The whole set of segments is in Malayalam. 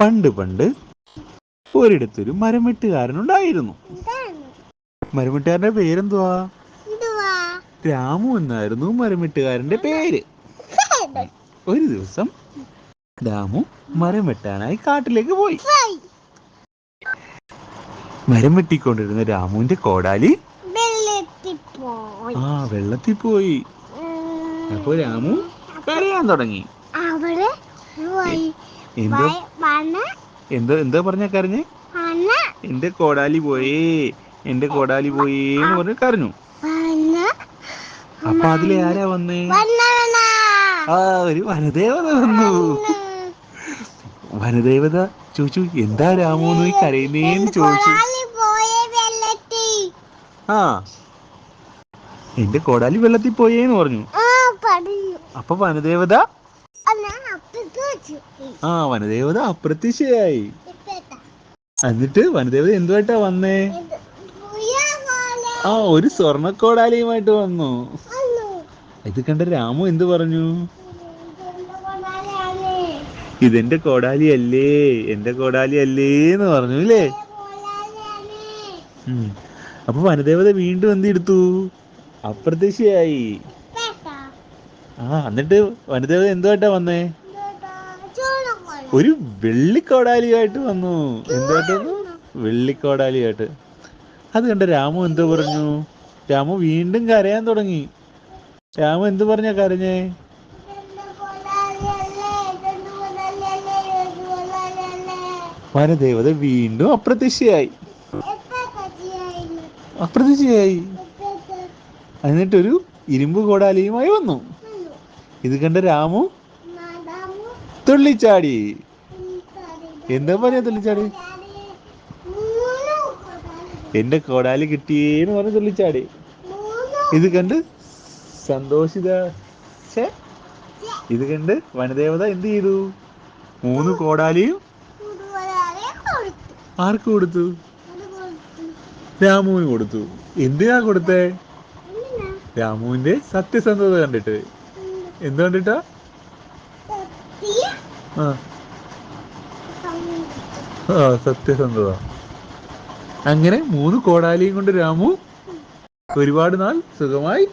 പണ്ട് പണ്ട് ഒരിടത്തൊരു മരമെട്ടുകാരനുണ്ടായിരുന്നു മരമെട്ടുകാരന്റെ പേരെന്തുവാ? രാമു എന്നായിരുന്നു മരമെട്ടുകാരന്റെ പേര്. ഒരു ദിവസം രാമു മരം വെട്ടാനായി കാട്ടിലേക്ക് പോയി. മരം വെട്ടിക്കൊണ്ടിരുന്ന രാമുവിന്റെ കോടാലി ആ വെള്ളത്തിൽ പോയി അപ്പൊ രാമു കരയാൻ തുടങ്ങി. എന്തോ എന്തോ എന്തോ പറഞ്ഞ കരഞ്ഞ്? എന്റെ കോടാലി പോയേ എന്റെ കോടാലി പോയേ എന്ന് പറഞ്ഞ് കരഞ്ഞു. അപ്പൊ അതിലെ ആരാ വന്നേ? ആ ഒരു വനദേവത വന്നു. വനദേവത ചോദിച്ചു എന്താ രാമു നീ കരയുന്നേന്ന് ചോദിച്ചു. ആ. എന്റെ കോടാലി വെള്ളത്തിൽ പോയേന്ന് പറഞ്ഞു. അപ്പൊ വനദേവത ആ വനദേവത അപ്രത്യക്ഷയായി. എന്നിട്ട് വനദേവത എന്തുമായിട്ടാ വന്നേ? ആ ഒരു സ്വർണക്കോടാലിയുമായിട്ട് വന്നു. ഇത് കണ്ട രാമു എന്തു പറഞ്ഞു? ഇതെന്റെ കോടാലി അല്ലേ എന്റെ കോടാലി അല്ലേ എന്ന് പറഞ്ഞു അല്ലേ. അപ്പൊ വനദേവത വീണ്ടും എന്ത് എടുത്തു? അപ്രത്യക്ഷയായി. ആ എന്നിട്ട് വനദേവത എന്തുമായിട്ടാ വന്നേ? ഒരു വെള്ളിക്കോടാലിയായിട്ട് വന്നു. എന്തായിട്ടു വെള്ളിക്കോടാലിയായിട്ട്. അത് കണ്ട രാമു എന്തോ പറഞ്ഞു? രാമു വീണ്ടും കരയാൻ തുടങ്ങി. രാമു എന്ത് പറഞ്ഞ കരഞ്ഞേ? വനദേവത വീണ്ടും അപ്രത്യക്ഷയായി. അപ്രത്യക്ഷയായി. എന്നിട്ടൊരു ഇരുമ്പ് കോടാലിയുമായി വന്നു. ഇത് കണ്ട രാമു തുള്ളിച്ചാടി. എന്താ പറയാ തുള്ളിച്ചാടി? എന്റെ കോടാലി കിട്ടിയേന്ന് പറഞ്ഞ് തുള്ളിച്ചാടി. ഇത് കണ്ട് സന്തോഷിത. ഇത് കണ്ട് വനദേവത എന്ത് ചെയ്തു? മൂന്ന് കോടാലിയും ആർക്ക് കൊടുത്തു? രാമുവിന് കൊടുത്തു. എന്തിനാ കൊടുത്തേ? രാമുവിന്റെ സത്യസന്ധത കണ്ടിട്ട്. എന്ത് കണ്ടിട്ടാ? ആ. സത്യസന്ധത. അങ്ങനെ മൂന്ന് കോടാലിയും കൊണ്ട് രാമു ഒരുപാട് നാൾ സുഖമായി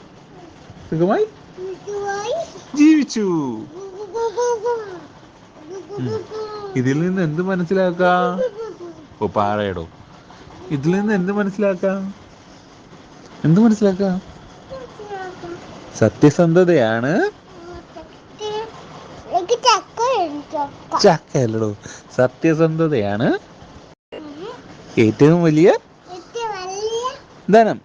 സുഖമായി ജീവിച്ചു. ഇതിൽ നിന്ന് എന്ത് മനസ്സിലാക്കാം? ഓ പാറയടോ. ഇതിൽ നിന്ന് എന്ത് മനസ്സിലാക്കാം? എന്ത് മനസ്സിലാക്കാം? സത്യസന്ധതയാണ് ചക്കയല്ലടോ സത്യസന്ധതയാണ്. ഏറ്റവും വലിയ ധനം.